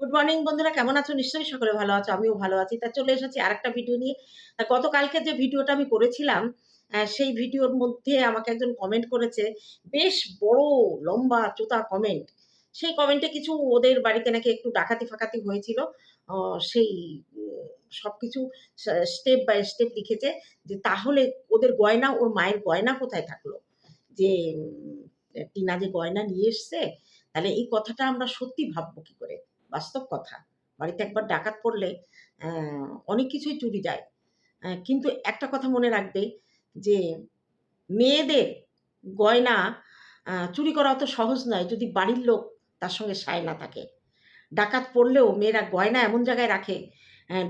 Good morning বন্ধুরা, কেমন আছো? নিশ্চয়ই সকলে ভালো আছো, আমিও ভালো আছি। তা চলে এসেছি আরেকটা ভিডিও নিয়ে। তা গতকালকে যে ভিডিওটা আমি করেছিলাম সেই ভিডিওর মধ্যে আমাকে একজন কমেন্ট করেছে, বেশ বড়, লম্বা চোতা কমেন্ট সেই কমেন্টে কিছু ওদের বাড়িতে নাকি একটু ডাকাতি ফাকাতি হয়েছিল। সেই সব কিছু স্টেপ বাই স্টেপ লিখেছে যে, তাহলে ওদের গয়না, ওর মায়ের গয়না কোথায় থাকল? যে টিনা যে গয়না নিয়ে এসছে, তাহলে এই কথাটা আমরা সত্যি ভাববো কি করে? বাস্তব কথা। বাড়িতে একবার ডাকাত পড়লে অনেক কিছুই চুরি যায়। কিন্তু একটা কথা মনে রাখবে যে, মেয়েদের গয়না চুরি করা অত সহজ নয় যদি বাড়ির লোক তার সঙ্গে সায় না থাকে। ডাকাত পড়লেও মেয়েরা গয়না এমন জায়গায় রাখে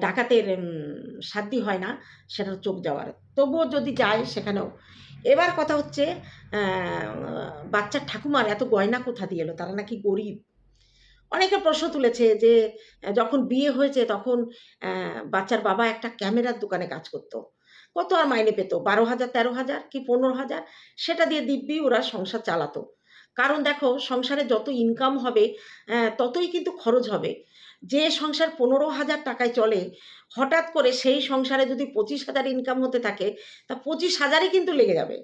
ডাকাতের সাধ্যি হয় না, সেটা চোখ যাওয়ার। তবুও যদি যায় সেখানেও। এবার কথা হচ্ছে বাচ্চার ঠাকুমার এত গয়না কোথা দিয়ে এলো? তারা নাকি গরিব। অনেকে প্রশ্ন তুলেছে যে যখন বিয়ে হয়েছে তখন বাচ্চার বাবা একটা ক্যামেরার দোকানে কাজ করত। কত আর মাইনে পেত? বারো হাজার, তেরো হাজার কি পনেরো হাজার? সেটা দিয়ে দিব্যি ওরা সংসার চালাতো। কারণ দেখো, সংসারে যত ইনকাম হবে ততই কিন্তু খরচ হবে। যে সংসার পনেরো হাজার টাকায় চলে, হঠাৎ করে সেই সংসারে যদি পঁচিশ হাজার ইনকাম হতে থাকে, তা পঁচিশ হাজারই কিন্তু লেগে যাবে।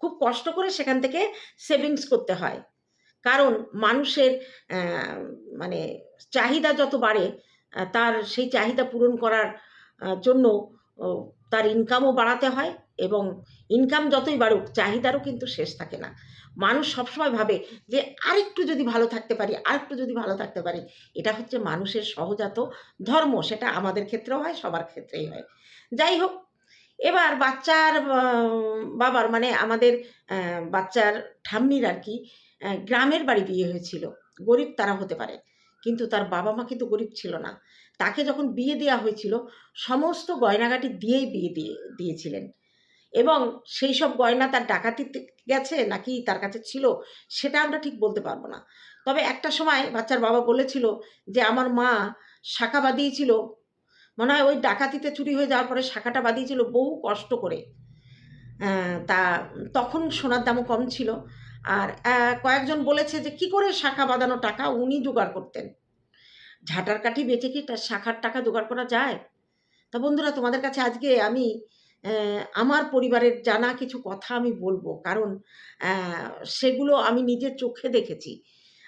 খুব কষ্ট করে সেখান থেকে সেভিংস করতে হয়। কারণ মানুষের মানে চাহিদা যত বাড়ে তার সেই চাহিদা পূরণ করার জন্য তার ইনকামও বাড়াতে হয় এবং ইনকাম যতই বাড়ুক, চাহিদারও কিন্তু শেষ থাকে না। মানুষ সবসময় ভাবে যে, আরেকটু যদি ভালো থাকতে পারি, আরেকটু যদি ভালো থাকতে পারি, এটা হচ্ছে মানুষের সহজাত ধর্ম, সেটা আমাদের ক্ষেত্রেও হয়, সবার ক্ষেত্রেই হয়। যাই হোক, এবার বাচ্চার বাবার মানে আমাদের বাচ্চার ঠাম্মির আর কি গ্রামের বাড়ি বিয়ে হয়েছিল। গরিব তারা হতে পারে। কিন্তু তার বাবা মা কিন্তু গরিব ছিল না। তাকে যখন বিয়ে দেওয়া হয়েছিল, সমস্ত গয়নাগাটি দিয়েই বিয়ে দিয়ে, দিয়েছিলেন। এবং সেই সব গয়না তার ডাকাতিতে গেছে নাকি তার কাছে ছিল, সেটা আমরা ঠিক বলতে পারব না। তবে একটা সময় বাচ্চার বাবা বলেছিল যে, আমার মা শাখা বাঁধিয়েছিল। মনে হয় ওই ডাকাতিতে চুরি হয়ে যাওয়ার পরে শাখাটা বাঁধিয়েছিল, বহু কষ্ট করে। তা তখন সোনার দামও কম ছিল। আর কয়েকজন বলেছে যে, কি করে শাখা বাঁধানো টাকা উনি জোগাড় করতেন? ঝাঁটার কাঠি বেচে কি তার শাখার টাকা জোগাড় করা যায়? তা বন্ধুরা, তোমাদের কাছে আজকে আমি আমার পরিবারের জানা কিছু কথা আমি বলব। কারণ সেগুলো আমি নিজের চোখে দেখেছি।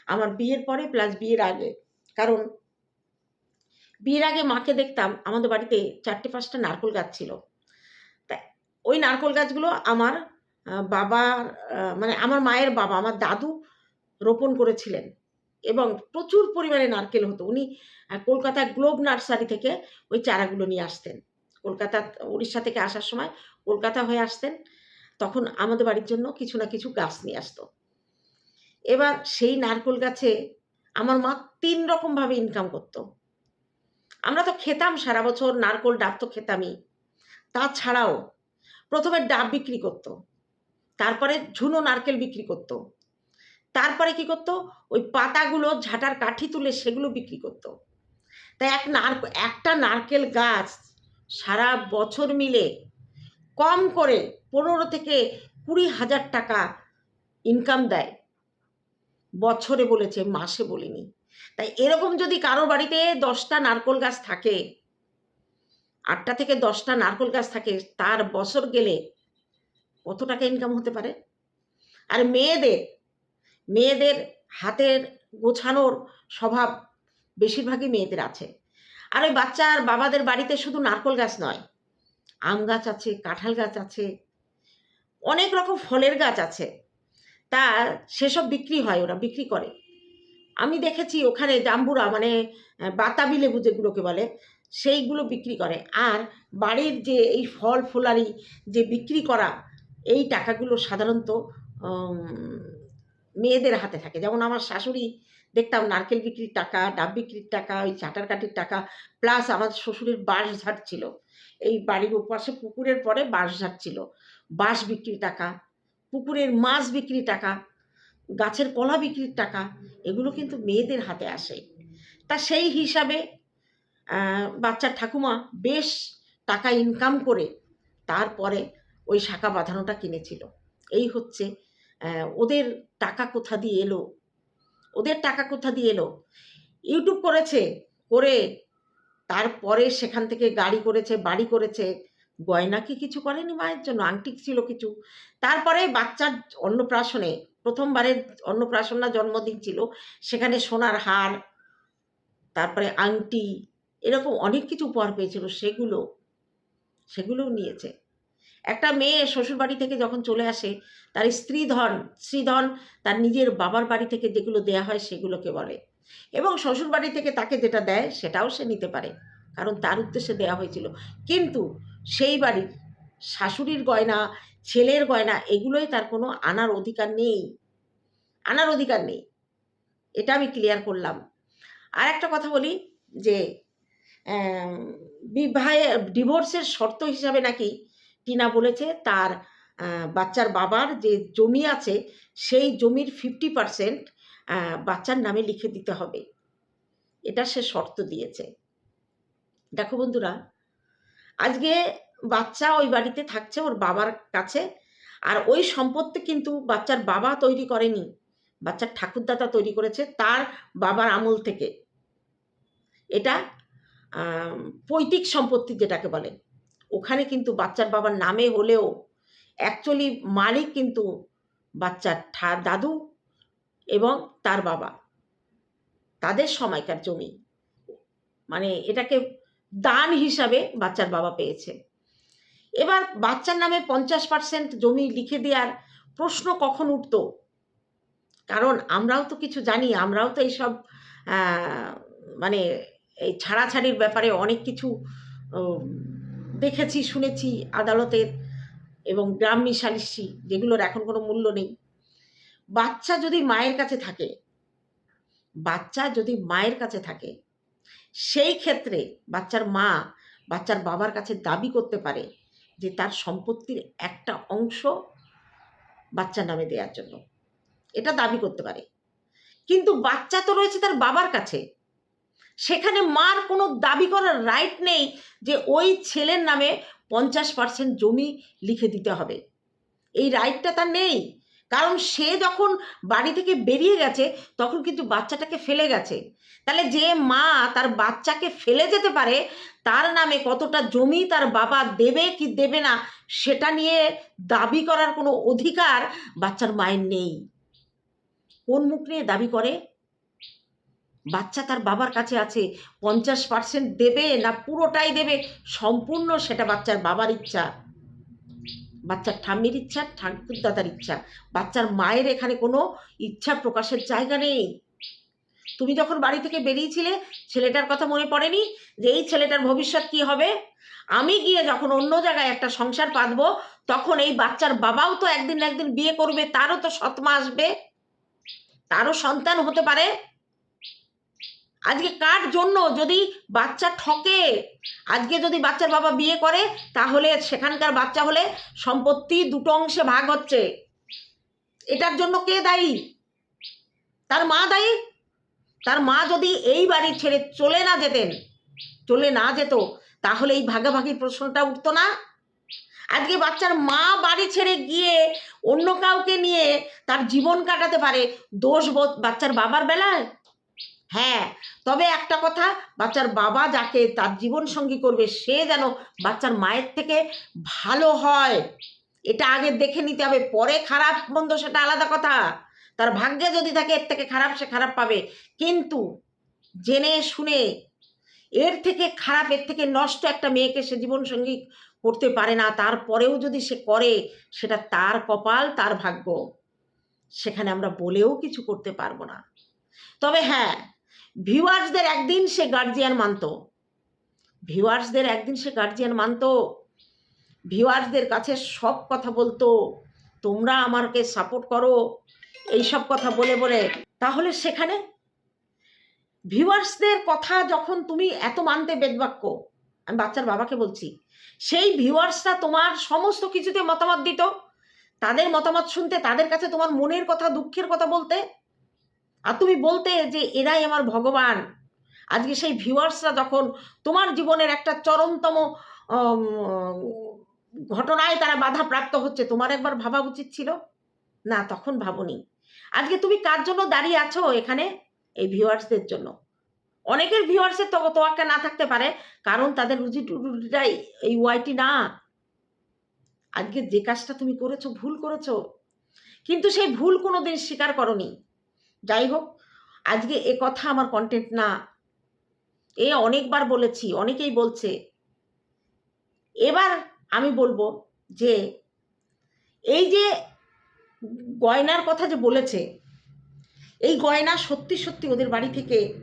আমার বিয়ের পরে প্লাস বিয়ের আগে। কারণ, বিয়ের আগে মাকে দেখতাম, আমাদের বাড়িতে চারটে পাঁচটা নারকোল গাছ ছিল। তা, ওই নারকোল গাছগুলো আমার বাবার মানে আমার মায়ের বাবা আমার দাদু রোপণ করেছিলেন এবং প্রচুর পরিমাণে নারকেল হতো। উনি আহ, কলকাতা গ্লোব নার্সারি থেকে ওই চারাগুলো নিয়ে আসতেন। কলকাতা উড়িষ্যা থেকে আসার সময় কলকাতা হয়ে আসতেন। তখন আমাদের বাড়ির জন্য কিছু না কিছু গাছ নিয়ে আসতো। এবার সেই নারকেল গাছে আমার মা তিন রকমভাবে ইনকাম করতো। আমরা তো খেতাম সারা বছর নারকোল ডাব তো খেতামই। তাছাড়াও প্রথমে ডাব বিক্রি করতো। তারপরে ঝুনো নারকেল বিক্রি করতো। তারপরে কি করতো? ওই পাতাগুলো, ঝাঁটার কাঠি তুলে সেগুলো বিক্রি করতো। তাই এক নার, একটা নারকেল গাছ সারা বছর মিলে কম করে পনেরো থেকে কুড়ি হাজার টাকা ইনকাম দেয়। বছরে বলেছে, মাসে বলিনি। তাই এরকম যদি কারও বাড়িতে দশটা নারকোল গাছ থাকে, আটটা থেকে দশটা নারকোল গাছ থাকে, তার বছর গেলে কত টাকা ইনকাম হতে পারে? আর মেয়েদের মেয়েদের হাতের গোছানোর স্বভাব বেশিরভাগই মেয়েদের আছে। আর ওই বাচ্চার বাবাদের বাড়িতে শুধু নারকোল গাছ নয়, আম গাছ আছে, কাঁঠাল গাছ আছে, অনেক রকম ফলের গাছ আছে। তা সেসব বিক্রি হয়, ওরা বিক্রি করে। আমি দেখেছি ওখানে জাম্বুরা মানে বাতাবি লেবু যেগুলোকে বলে, সেইগুলো বিক্রি করে। আর বাড়ির যে এই ফল ফুলারি যে বিক্রি করা এই টাকাগুলো সাধারণত মেয়েদের হাতে থাকে। যেমন আমার শাশুড়ি দেখতাম নারকেল বিক্রির টাকা, ডাব বিক্রির টাকা, ওই চাটার কাঠির টাকা প্লাস আমার শ্বশুরের বাঁশ বাঁশঝাট ছিল। এই বাড়ির ওপাশে পুকুরের পরে বাঁশ বাঁশঝাট ছিল। বাঁশ বিক্রির টাকা, পুকুরের মাছ বিক্রির টাকা, গাছের কলা বিক্রির টাকা, এগুলো কিন্তু মেয়েদের হাতে আসে। তা সেই হিসাবে বাচ্চার ঠাকুমা বেশ টাকা ইনকাম করে, তারপরে ওই শাখা বাঁধানোটা কিনেছিল। এই হচ্ছে ওদের টাকা কোথা দিয়ে এলো? ওদের টাকা কোথা দিয়ে এলো? ইউটিউব করেছে, করে তারপরে সেখান থেকে গাড়ি করেছে, বাড়ি করেছে। গয়না কি কিছু করেনি মায়ের জন্য? আংটি ছিল কিছু। তারপরে বাচ্চার অন্নপ্রাশনে, প্রথমবারের অন্নপ্রাশন না জন্মদিন ছিল, সেখানে সোনার হার, তারপরে আংটি, এরকম অনেক কিছু উপহার পেয়েছিল, সেগুলো, সেগুলোও নিয়েছে। একটা মেয়ে শ্বশুরবাড়ি থেকে যখন চলে আসে, তার স্ত্রীধন স্ত্রীধন তার নিজের বাবার বাড়ি থেকে যেগুলো দেয়া হয় সেগুলোকে বলে। এবং শ্বশুরবাড়ি থেকে তাকে যেটা দেয় সেটাও সে নিতে পারে। কারণ তার উদ্দেশ্যে দেয়া হয়েছিল। কিন্তু সেই বাড়ির শাশুড়ির গয়না, ছেলের গয়না এগুলোই তার কোনো আনার অধিকার নেই। আনার অধিকার নেই। এটা আমি ক্লিয়ার করলাম। আর একটা কথা বলি যে বিবাহে ডিভোর্সের শর্ত হিসাবে নাকি টিনা বলেছে, তার বাচ্চার বাবার যে জমি আছে, সেই জমির ফিফটি পারসেন্ট বাচ্চার নামে লিখে দিতে হবে। এটা সে শর্ত দিয়েছে। দেখো বন্ধুরা, আজকে বাচ্চা ওই বাড়িতে থাকছে ওর বাবার কাছে, আর ওই সম্পত্তি কিন্তু বাচ্চার বাবা তৈরি করেনি, বাচ্চার ঠাকুরদাদা তৈরি করেছে তার বাবার আমল থেকে। এটা পৈতৃক সম্পত্তি যেটাকে বলে। ওখানে কিন্তু বাচ্চার বাবার নামে হলেও অ্যাকচুয়ালি মালিক কিন্তু বাচ্চার ঠা, দাদু এবং তার বাবা। তাদের সময়কার জমি। মানে এটাকে দান হিসাবে বাচ্চার বাবা পেয়েছে। এবার বাচ্চার নামে পঞ্চাশ পার্সেন্ট জমি লিখে দেওয়ার প্রশ্ন কখন উঠত? কারণ আমরাও তো কিছু জানি, আমরাও তো এইসব মানে এই ছাড়াছাড়ির ব্যাপারে অনেক কিছু দেখেছি, শুনেছি আদালতের এবং গ্রাম্য সালিসি যেগুলোর এখন কোনো মূল্য নেই। বাচ্চা যদি মায়ের কাছে থাকে, বাচ্চা যদি মায়ের কাছে থাকে, সেই ক্ষেত্রে বাচ্চার মা বাচ্চার বাবার কাছে দাবি করতে পারে যে তার সম্পত্তির একটা অংশ বাচ্চার নামে দেওয়ার জন্য। এটা দাবি করতে পারে। কিন্তু বাচ্চা তো রয়েছে তার বাবার কাছে। সেখানে মার কোনো দাবি করার রাইট নেই যে ওই ছেলের নামে পঞ্চাশ পার্সেন্ট জমি লিখে দিতে হবে। এই রাইটটা তার নেই। কারণ সে যখন বাড়ি থেকে বেরিয়ে গেছে, তখন কিন্তু বাচ্চাটাকে ফেলে গেছে। তাহলে যে মা তার বাচ্চাকে ফেলে যেতে পারে, তার নামে কতটা জমি তার বাবা দেবে কি দেবে না, সেটা নিয়ে দাবি করার কোনো অধিকার বাচ্চার মায়ের নেই। কোন মুখ নিয়ে দাবি করে? বাচ্চা তার বাবার কাছে আছে, পঞ্চাশ পার্সেন্ট দেবে না পুরোটাই দেবে? সম্পূর্ণ সেটা বাচ্চার বাবার ইচ্ছা। বাচ্চার ঠাম্মির ইচ্ছা ঠাকুরদাদার ইচ্ছা। বাচ্চার মায়ের এখানে কোনো ইচ্ছা প্রকাশের জায়গা নেই। তুমি যখন বাড়ি থেকে বেরিয়েছিলে, ছেলেটার কথা মনে পড়েনি যে এই ছেলেটার ভবিষ্যৎ কি হবে? আমি গিয়ে যখন অন্য জায়গায় একটা সংসার পাতবো, তখন এই বাচ্চার বাবাও তো একদিন একদিন বিয়ে করবে, তারও তো সৎমা আসবে। তারও সন্তান হতে পারে। আজকে কার জন্য যদি বাচ্চা ঠকে? আজকে যদি বাচ্চার বাবা বিয়ে করে, তাহলে সেখানকার বাচ্চা হলে সম্পত্তি দুটো অংশে ভাগ হচ্ছে। এটার জন্য কে দায়ী? তার মা দায়ী? তার মা যদি এই বাড়ি ছেড়ে চলে না যেতেন, চলে না যেত, তাহলে এই ভাগাভাগির প্রশ্নটা উঠতো না? আজকে বাচ্চার মা বাড়ি ছেড়ে গিয়ে অন্য কাউকে নিয়ে তার জীবন কাটাতে পারে, দোষ বাচ্চার বাবার বেলায়? হ্যাঁ তবে একটা কথা, বাচ্চার বাবা যাকে তার জীবন সঙ্গী করবে, সে যেন বাচ্চার মায়ের থেকে ভালো হয়। এটা আগে দেখে নিতে হবে, পরে খারাপ মন্দ সেটা আলাদা কথা। তার ভাগ্যে যদি থাকে, এর থেকে খারাপ সে খারাপ পাবে। কিন্তু জেনে শুনে, এর থেকে খারাপ, এর থেকে নষ্ট একটা মেয়েকে সে জীবন সঙ্গী করতে পারে না, তারপরেও যদি সে করে, সেটা তার কপাল, তার ভাগ্য। সেখানে আমরা বলেও কিছু করতে পারব না। তবে হ্যাঁ ভিউয়ার্সদের একদিন সে গার্জিয়ান মানতো। ভিউয়ার্সদের একদিন সে গার্জিয়ান মানতো। ভিউয়ার্সদের কাছে সব কথা বলতো, তোমরা আমাকে সাপোর্ট করো। এই সব কথা বলে বলে। তাহলে সেখানে ভিউয়ার্সদের কথা যখন তুমি এত মানতে বেদবাক্য, আমি বাচ্চার বাবাকে বলছি, সেই ভিউয়ার্সরা তোমার সমস্ত কিছুতে মতামত দিত। তাদের মতামত শুনতে, তাদের কাছে তোমার মনের কথা, দুঃখের কথা বলতে আর তুমি বলতে যে এরাই আমার ভগবান। আজকে সেই ভিউয়ার্সরা যখন তোমার জীবনের একটা চরমতম ঘটনায় তারা বাধাপ্রাপ্ত হচ্ছে, তোমার একবার ভাবা উচিত ছিল? না, তখন ভাবনি। আজকে তুমি কার জন্য দাঁড়িয়ে আছো এখানে? এই ভিউয়ার্সদের জন্য। অনেকের ভিউয়ার্সের তো তোয়াক্কা না থাকতে পারে, কারণ তাদের রুজি টুটিটাই এই ওয়াইটি না। আজকে যে কাজটা তুমি করেছ, ভুল করেছ। কিন্তু সেই ভুল কোনো দিন স্বীকার করনি। যাই হোক, আজকে এ কথা আমার কন্টেন্ট না। এ অনেকবার বলেছি, অনেকেই বলছে। এবার আমি বলব যে, এই যে গয়নার কথা যে বলেছে, এই গয়না সত্যি সত্যি ওদের বাড়ি থেকে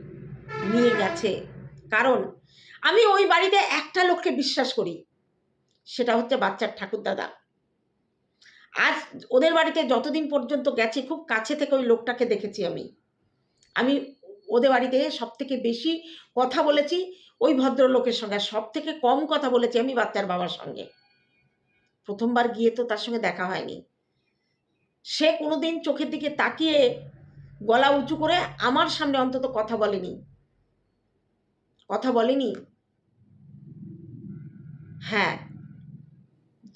নিয়ে গেছে। কারণ আমি ওই বাড়িতে একটা লোককে বিশ্বাস করি, সেটা হচ্ছে বাচ্চার ঠাকুর দাদা আজ ওদের বাড়িতে যতদিন পর্যন্ত গেছি, খুব কাছে থেকে ওই লোকটাকে দেখেছি আমি। আমি ওদের বাড়িতে সব থেকে বেশি কথা বলেছি, ওই ভদ্রলোকের সঙ্গে। সব থেকে কম কথা বলেছি আমি বাচ্চার বাবার সঙ্গে। প্রথমবার গিয়ে তো তার সঙ্গে দেখা হয়নি। সে কোনোদিন চোখের দিকে তাকিয়ে গলা উঁচু করে আমার সামনে অন্তত কথা বলেনি। কথা বলেনি? হ্যাঁ।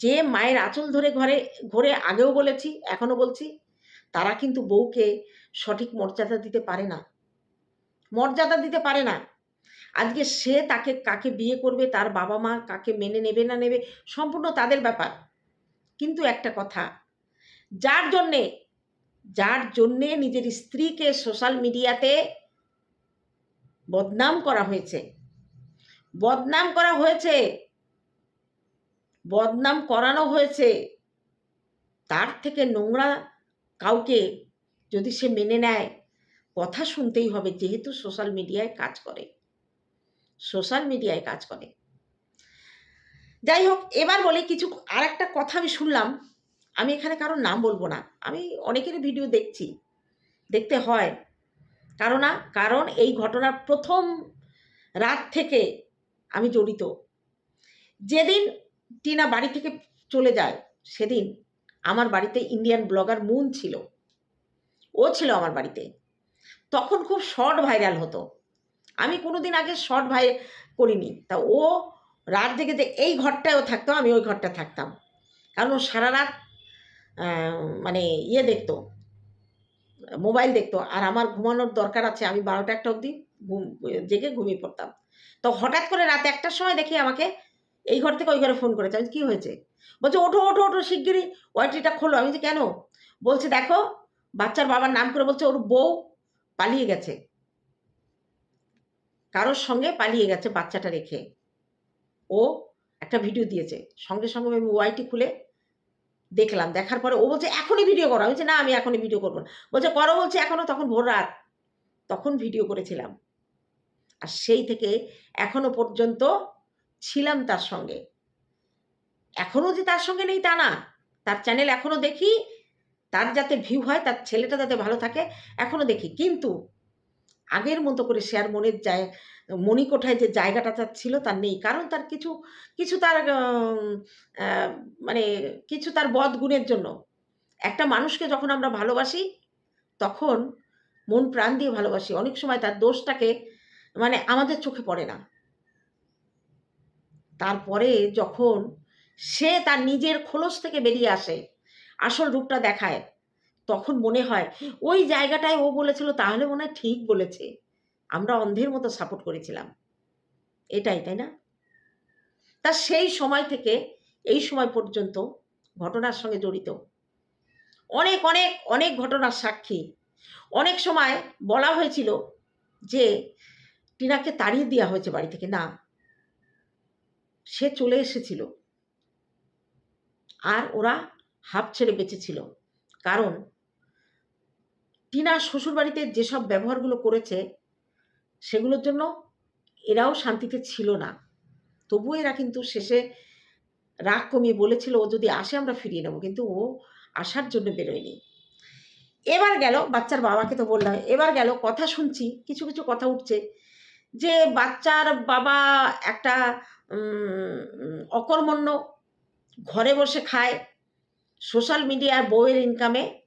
যে মায়ের আঁচল ধরে ঘরে ঘরে আগেও বলেছি এখনও বলছি, তারা কিন্তু বউকে সঠিক মর্যাদা দিতে পারে না। মর্যাদা দিতে পারে না। আজকে সে তাকে কাকে বিয়ে করবে, তার বাবা মা কাকে মেনে নেবে না নেবে, সম্পূর্ণ তাদের ব্যাপার। কিন্তু একটা কথা, যার জন্যে যার জন্যে নিজের স্ত্রীকে সোশ্যাল মিডিয়াতে বদনাম করা হয়েছে, বদনাম করা হয়েছে বদনাম করানো হয়েছে, তার থেকে নোংরা কাউকে যদি সে মেনে নেয়, কথা শুনতেই হবে যেহেতু সোশ্যাল মিডিয়ায় কাজ করে। সোশ্যাল মিডিয়ায় কাজ করে। যাই হোক, এবার বলে কিছু আর একটা কথা আমি শুনলাম, আমি এখানে কারোর নাম বলব না, আমি অনেকের ভিডিও দেখছি, দেখতে হয়। কারণ কারণ এই ঘটনার প্রথম রাত থেকে আমি জড়িত। যেদিন টিনা বাড়ি থেকে চলে যায় সেদিন। আমার বাড়িতে ইন্ডিয়ান ব্লগার মুন ছিল। ও ছিল আমার বাড়িতে। তখন খুব শর্ট ভাইরাল হতো। আমি কোনো দিন আগে শর্ট ভাই করিনি। তা ও রাত জেগে যে এই ঘরটায়ও থাকতো, আমি ওই ঘরটা থাকতাম। কারণ ও সারা রাত মানে ইয়ে দেখতো, মোবাইল দেখতো। আর আমার ঘুমানোর দরকার আছে, আমি বারোটা একটা অবধি ঘুম, জেগে ঘুমিয়ে পড়তাম। তো হঠাৎ করে রাতে একটার সময় দেখি আমাকে এই ঘর থেকে ওই ঘরে ফোন করেছে। আমি কী হয়েছে? বলছে, ওঠো ওঠো ওঠো, শিগগিরই। ওয়াইটিটা খোলো। আমি যে কেন? বলছে, দেখো, বাচ্চার বাবার নাম করে বলছে, ওর বউ পালিয়ে গেছে। কারোর সঙ্গে পালিয়ে গেছে বাচ্চাটা রেখে। ও একটা ভিডিও দিয়েছে। সঙ্গে সঙ্গে আমি ওয়াইটি খুলে দেখলাম। দেখার পরে ও বলছে, এখনই ভিডিও করো। আমি বলছি, না, আমি এখনই ভিডিও করব না। বলছে, করো, বলছে, এখনও তখন ভোর রাত। তখন ভিডিও করেছিলাম। আর সেই থেকে এখনও পর্যন্ত ছিলাম তার সঙ্গে। এখনও যে তার সঙ্গে নেই তা না। তার চ্যানেল এখনও দেখি, তার যাতে ভিউ হয়, তার ছেলেটা যাতে ভালো থাকে এখনও দেখি। কিন্তু আগের মতো করে আর মনের যায়, মণিকোঠায় যে জায়গাটা তার ছিল, তার নেই। কারণ তার কিছু কিছু তার মানে কিছু তার বদ গুণের জন্য। একটা মানুষকে যখন আমরা ভালোবাসি, তখন মন প্রাণ দিয়ে ভালোবাসি। অনেক সময় তার দোষটাকে মানে আমাদের চোখে পড়ে না। তারপরে যখন সে তার নিজের খোলস থেকে বেরিয়ে আসে, আসল রূপটা দেখায়, তখন মনে হয়, ওই জায়গাটায় ও বলেছিল, তাহলে মনে হয় ঠিক বলেছে। আমরা অন্ধের মতো সাপোর্ট করেছিলাম। এটাই, তাই না? তা সেই সময় থেকে, এই সময় পর্যন্ত ঘটনার সঙ্গে জড়িত। অনেক অনেক অনেক ঘটনার সাক্ষী। অনেক সময় বলা হয়েছিল যে, টিনাকে তাড়িয়ে দেওয়া হয়েছে বাড়ি থেকে। না সে চলে এসেছিল। আর ওরা হাফ ছেড়ে বেঁচেছিল। কারণ টিনা শ্বশুরবাড়িতে যেসব ব্যবহারগুলো করেছে, সেগুলোর জন্য এরাও শান্তিতে ছিল না। তবুও এরা কিন্তু শেষে রাগ কমিয়ে বলেছিল, ও যদি আসে আমরা ফিরিয়ে নেব। কিন্তু ও আসার জন্য বেরোয়নি। এবার গেল, বাচ্চার বাবাকে তো বললাম, এবার গেল, কথা শুনছি, কিছু কিছু কথা উঠছে যে বাচ্চার বাবা একটা অকর্মণ্য, ঘরে বসে খায় সোশ্যাল মিডিয়ার বউয়ের ইনকামে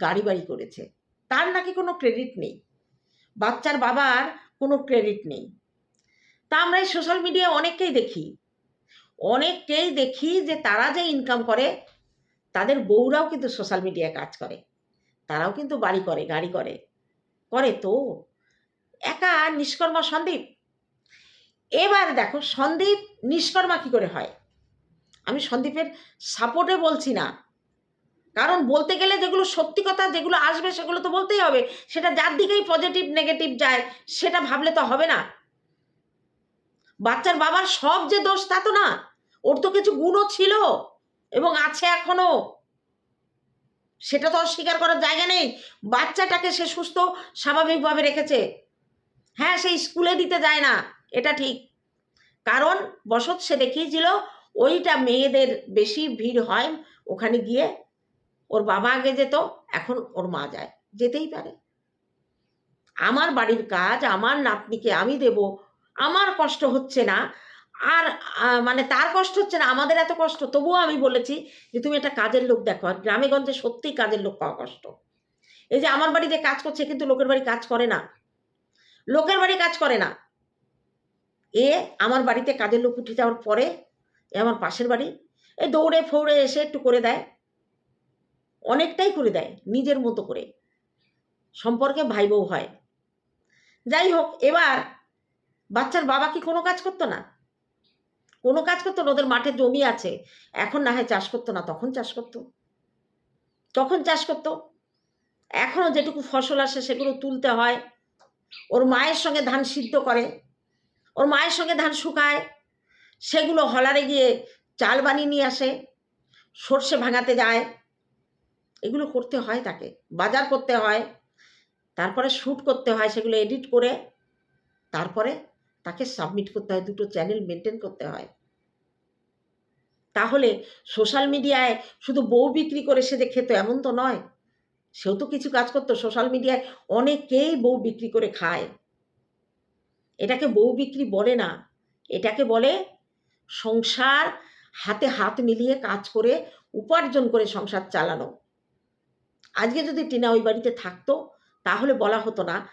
গাড়ি বাড়ি করেছে। তার নাকি কোনো ক্রেডিট নেই। বাচ্চার বাবার কোনো ক্রেডিট নেই। তা আমরা এই সোশ্যাল মিডিয়া অনেককেই দেখি। অনেককেই দেখি যে তারা যে ইনকাম করে, তাদের বউরাও কিন্তু সোশ্যাল মিডিয়ায় কাজ করে। তারাও কিন্তু বাড়ি করে, গাড়ি করে। করে তো। একা নিষ্কর্মা সন্দীপ। এবার দেখো সন্দীপ নিষ্কর্মা কি করে হয়? আমি সন্দীপের সাপোর্টে বলছি না। কারণ বলতে গেলে যেগুলো সত্যি কথা, যেগুলো আসবে সেগুলো তো বলতেই হবে। সেটা যার দিকেই পজিটিভ নেগেটিভ যায়, সেটা ভাবলে তো হবে না। বাচ্চার বাবার সব যে দোষ তা তো না। ওর তো কিছু গুণও ছিল এবং আছে এখনও। সেটা তো অস্বীকার করার জায়গা নেই। বাচ্চাটাকে সে সুস্থ, স্বাভাবিকভাবে রেখেছে। হ্যাঁ সে স্কুলে দিতে যায় না। এটা ঠিক। কারণ বসত সে দেখিয়েছিল, ওইটা মেয়েদের বেশি ভিড় হয় ওখানে গিয়ে। ওর বাবা আগে যেত, এখন ওর মা যায়। যেতেই পারে। আমার বাড়ির কাজ, আমার নাতনিকে আমি দেব, আমার কষ্ট হচ্ছে না। আর মানে তার কষ্ট হচ্ছে না, আমাদের এত কষ্ট। তবুও আমি বলেছি যে, তুমি একটা কাজের লোক দেখো, আর গ্রামেগঞ্জে সত্যিই কাজের লোক পাওয়া কষ্ট। এই যে, আমার বাড়ি যে কাজ করছে, কিন্তু লোকের বাড়ি কাজ করে না। লোকের বাড়ি কাজ করে না। এ আমার বাড়িতে কাজের লোক উঠে যাওয়ার পরে এ আমার পাশের বাড়ি, এ দৌড়ে ফৌড়ে এসে একটু করে দেয়। অনেকটাই করে দেয়, নিজের মতো করে। সম্পর্কে ভাই বউ হয়। যাই হোক, এবার বাচ্চার বাবা কি কোনো কাজ করতো না? কোনো কাজ করতো না, ওদের মাঠে জমি আছে। এখন না হয় চাষ করতো না, তখন চাষ করতো। তখন চাষ করতো। এখনও যেটুকু ফসল আসে সেগুলো তুলতে হয়। ওর মায়ের সঙ্গে ধান সিদ্ধ করে। ওর মায়ের সঙ্গে ধান শুকায়, সেগুলো হলারে গিয়ে চাল বানিয়ে নিয়ে আসে, সর্ষে ভাঙাতে যায়। এগুলো করতে হয় তাকে, বাজার করতে হয়, তারপরে শ্যুট করতে হয়, সেগুলো এডিট করে, তারপরে তাকে সাবমিট করতে হয়, দুটো চ্যানেল মেনটেন করতে হয়। তাহলে সোশ্যাল মিডিয়ায় শুধু বউ বিক্রি করে সে যে খেত এমন তো নয়, সেও তো কিছু কাজ করতো। সোশ্যাল মিডিয়ায় অনেকেই বউ বিক্রি করে খায়। এটাকে বউ বিক্রি বলে না। এটাকে বলে সংসার হাতে হাত মিলিয়ে কাজ করে উপার্জন করে সংসার চালানো। আজকে যদি টিনা ওই বাড়িতে থাকতো, তাহলে বলা হতো না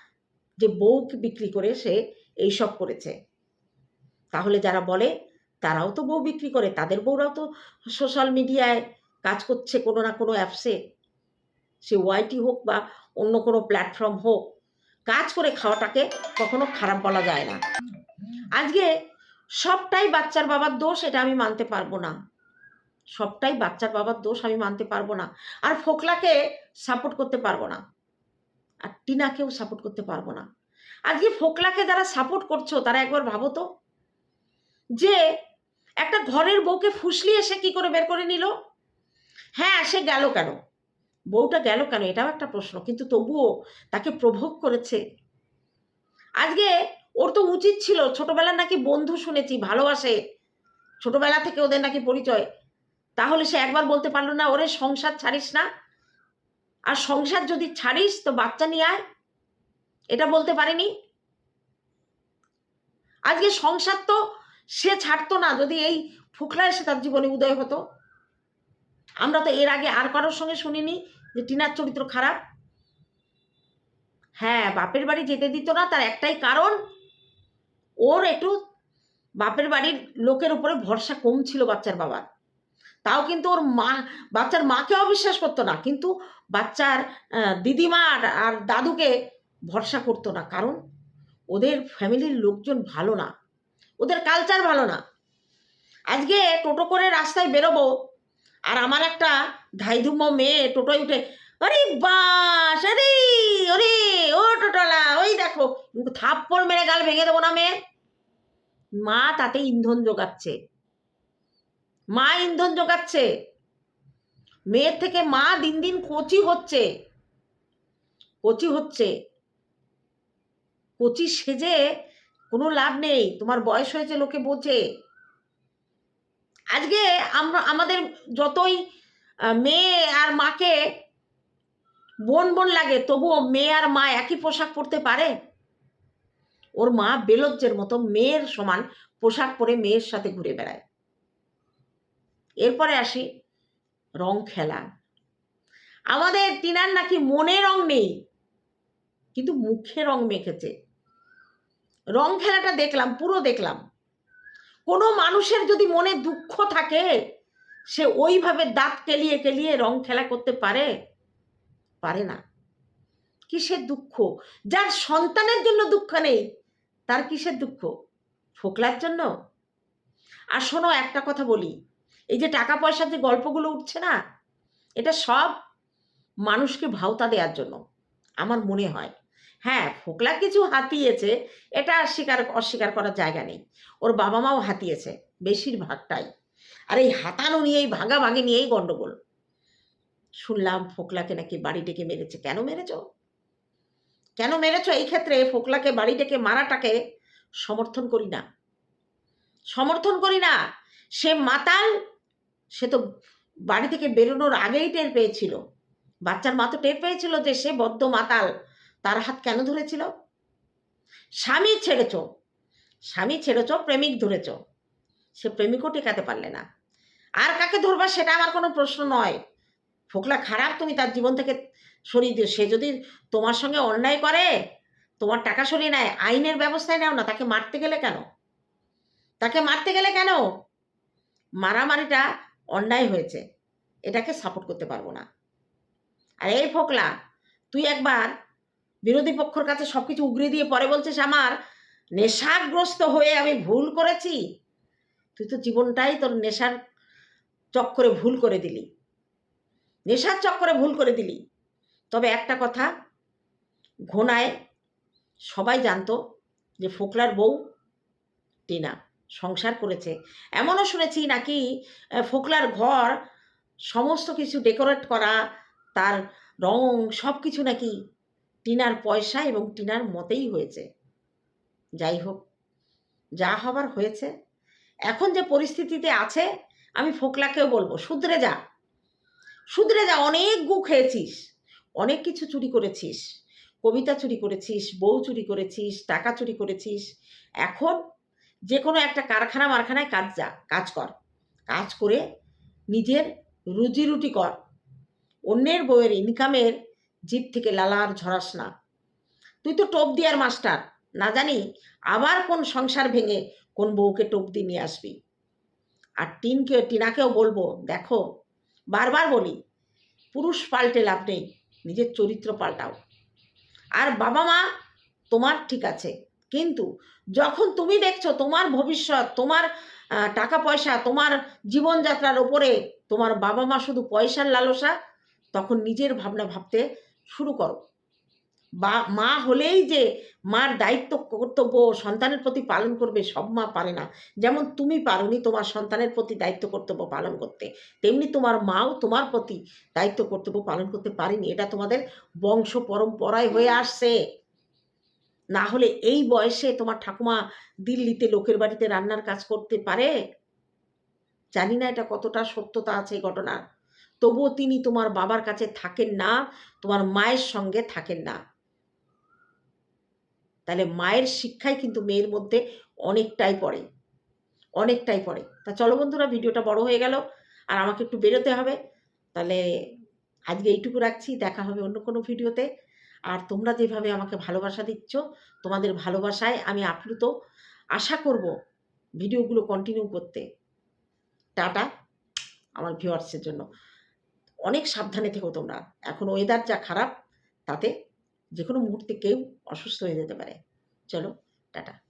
যে বউকে বিক্রি করে সে এইসব করেছে। তাহলে যারা বলে, তারাও তো বউ বিক্রি করে, তাদের বউরাও তো সোশ্যাল মিডিয়ায় কাজ করছে কোনো না কোনো অ্যাপসে। সে ওয়াইটি হোক বা অন্য কোনো প্ল্যাটফর্ম হোক কাজ করে খাওয়াটাকে কখনো খারাপ বলা যায় না। আজকে সবটাই বাচ্চার বাবার দোষ, এটা আমি মানতে পারব না। সবটাই বাচ্চার বাবার দোষ আমি মানতে পারব না। আর ফোকলাকে সাপোর্ট করতে পারব না। আর টিনাকেও সাপোর্ট করতে পারব না। আজকে ফোকলাকে যারা সাপোর্ট করছ, তারা একবার ভাবো তো যে একটা ঘরের বউকে ফুসলিয়ে সে কি করে বের করে নিল? হ্যাঁ সে গেল কেন? বউটা গেল কেন? এটাও একটা প্রশ্ন। কিন্তু তবুও তাকে প্রভোগ করেছে। আজকে ওর তো উচিত ছিল, ছোটবেলার নাকি বন্ধু শুনেছি, ভালোবাসে। ছোটবেলা থেকে ওদের নাকি পরিচয়। তাহলে সে একবার বলতে পারল না, ওরে, সংসার ছাড়িস না। আর সংসার যদি ছাড়িস, তো বাচ্চা নিয়ে আয়। এটা বলতে পারেনি? আজকে সংসার তো সে ছাড়তো না, যদি এই ফুকলা এসে তার জীবনে উদয় হতো। আমরা তো এর আগে আর কারোর সঙ্গে শুনিনি। যে টিনার চরিত্র খারাপ? হ্যাঁ বাপের বাড়ি যেতে দিত না, তার একটাই কারণ, ওর একটু বাপের বাড়ির লোকের উপরে ভরসা কম ছিল বাচ্চার বাবার। তাও কিন্তু ওর মা, বাচ্চার মাকে অবিশ্বাস করতো না, কিন্তু বাচ্চার দিদিমা আর দাদুকে ভরসা করতো না, কারণ ওদের ফ্যামিলির লোকজন ভালো না, ওদের কালচার ভালো না। আজকে টোটো করে রাস্তায় বেরোবো আর আমার একটা ধাইধুম্য মেয়ে টোটোয় উঠে, আরে বাস, আরে, ওরে, ও টোটোলা, ওই দেখো থাপ্পড় মেরে গাল ভেঙে দেবো না মেয়ে? মা তাতে ইন্ধন যোগাচ্ছে মা ইন্ধন যোগাচ্ছে মেয়ের থেকে মা দিন দিন কচি হচ্ছে। কচি হচ্ছে। কচি সেজে কোনো লাভ নেই, তোমার বয়স হয়েছে লোকে বোঝে। আজকে আমরা, আমাদের যতই মেয়ে আর মাকে বোন বোন লাগে, তবুও মেয়ে আর মা একই পোশাক পরতে পারে? ওর মা বেলজ্জের মতো মেয়ের সমান পোশাক পরে মেয়ের সাথে ঘুরে বেড়ায়। এরপরে আসি রং খেলা। আমাদের টিনার নাকি মনে রং নেই, কিন্তু মুখে রং মেখেছে। রং খেলাটা দেখলাম, পুরো দেখলাম। কোনো মানুষের যদি মনে দুঃখ থাকে, সে ওইভাবে দাঁত কেলিয়ে কেলিয়ে রং খেলা করতে পারে? পারে না। কিসের দুঃখ? যার সন্তানের জন্য দুঃখ নেই, তার কিসের দুঃখ? ফোকলার জন্য? আর শোনো, একটা কথা বলি। এই যে টাকা পয়সার যে গল্পগুলো উঠছে না, এটা সব মানুষকে ভাওতা দেওয়ার জন্য, আমার মনে হয়। হ্যাঁ ফোকলা কিছু হাতিয়েছে, এটা স্বীকার অস্বীকার করার জায়গা নেই। ওর বাবা মাও হাতিয়েছে, বেশিরভাগটাই। আর এই হাতানো নিয়েই ভাগাভাগি নিয়েই গন্ডগোল। শুনলাম ফোকলাকে নাকি বাড়ি ডেকে মেরেছে। কেন মেরেছ? কেন মেরেছ? এই ক্ষেত্রে ফোকলাকে বাড়ি ডেকে মারাটাকে সমর্থন করি না। সমর্থন করি না। সে মাতাল, সে তো বাড়ি থেকে বেরোনোর আগেই টের পেয়েছিল। বাচ্চার মা তো টের পেয়েছিল যে সে বদ্ধ মাতাল। তার হাত কেন ধরেছিল? স্বামী ছেড়েছ। স্বামী ছেড়েছ, প্রেমিক ধরেছ। সে প্রেমিকও টেকাতে পারলে না। আর কাকে ধরবা সেটা আমার কোনো প্রশ্ন নয়। ফোকলা, খারাপ তুমি তার জীবন থেকে সরিয়ে দিও। সে যদি তোমার সঙ্গে অন্যায় করে, তোমার টাকা সরিয়ে নেয়, আইনের ব্যবস্থায় নাও না, তাকে মারতে গেলে কেন? তাকে মারতে গেলে কেন? মারামারিটা অন্যায় হয়েছে। এটাকে সাপোর্ট করতে পারব না। আর এই ফোকলা, তুই একবার বিরোধী পক্ষর কাছে সব কিছু উগড়ে দিয়ে পরে বলছিস আমার, নেশাগ্রস্ত হয়ে আমি ভুল করেছি? তুই তো জীবনটাই তোর নেশার চক্করে ভুল করে দিলি। নেশার চক্করে ভুল করে দিলি। তবে একটা কথা, ঘোনায় সবাই জানতো যে ফোকলার বউ টিনা সংসার করেছে। এমনও শুনেছি নাকি ফোকলার ঘর, সমস্ত কিছু ডেকোরেট করা, তার রং সব কিছু নাকি টিনার পয়সা এবং টিনার মতেই হয়েছে। যাই হোক, যা হবার হয়েছে। এখন যে পরিস্থিতিতে আছে, আমি ফোকলাকেও বলব, শুধরে যা। শুধরে যা, অনেক গু খেয়েছিস, অনেক কিছু চুরি করেছিস। কবিতা চুরি করেছিস, বউ চুরি করেছিস, টাকা চুরি করেছিস। এখন যে কোনো একটা কারখানা মারখানায় কাজ যা, কাজ কর। কাজ করে নিজের রুজি রুটি কর। অন্যের বউয়ের ইনকামের জিপ থেকে লালার ঝরাস না। তুই তো টোপ দিয়ার মাস্টার, না জানি আবার কোন সংসার ভেঙে কোন বউকে টোপ দিয়ে নিয়ে আসবি। আর টিনকে, টিনাকেও বলব, দেখো, বারবার বলি, পুরুষ পাল্টে লাভ নেই, নিজের চরিত্র পাল্টাও। আর বাবা মা, তোমার ঠিক আছে, কিন্তু যখন তুমি দেখছ তোমার ভবিষ্যৎ, তোমার টাকা পয়সা, তোমার জীবনযাত্রার ওপরে তোমার বাবা মা শুধু পয়সার লালসা, তখন নিজের ভাবনা ভাবতে শুরু করো। বা মা হলেই যে মার দায়িত্ব, কর্তব্য সন্তানের প্রতি পালন করবে, সব মা পারে না। যেমন তুমি পারোনি তোমার সন্তানের প্রতি দায়িত্ব, কর্তব্য পালন করতে। তেমনি তোমার মাও তোমার প্রতি দায়িত্ব, কর্তব্য পালন করতে পারেনি। এটা তোমাদের বংশ পরম্পরায় হয়ে আসছে। না হলে এই বয়সে তোমার ঠাকুমা দিল্লিতে লোকের বাড়িতে রান্নার কাজ করতে পারে? জানি না এটা কতটা সত্যতা আছে এই ঘটনার। তবুও তিনি তোমার বাবার কাছে থাকেন না, তোমার মায়ের সঙ্গে থাকেন না। তাহলে মায়ের শিক্ষাই কিন্তু মেয়ের মধ্যে অনেকটাই পড়ে অনেকটাই পড়ে। তা চলো বন্ধুরা, ভিডিওটা বড় হয়ে গেল, আর আমাকে একটু বেরোতে হবে। তাহলে আজকে এইটুকু রাখছি, দেখা হবে অন্য কোনো ভিডিওতে। আর তোমরা যেভাবে আমাকে ভালোবাসা দিচ্ছ, তোমাদের ভালোবাসায় আমি আপ্লুত। আশা করব ভিডিওগুলো কন্টিনিউ করতে। টাটা, আমার ভিউয়ার্সের জন্য। অনেক সাবধানে থেকো তোমরা। এখন ওয়েদার যা খারাপ, তাতে যে কোনো মুহূর্তে কেউ অসুস্থ হয়ে যেতে পারে। চলো, টাটা।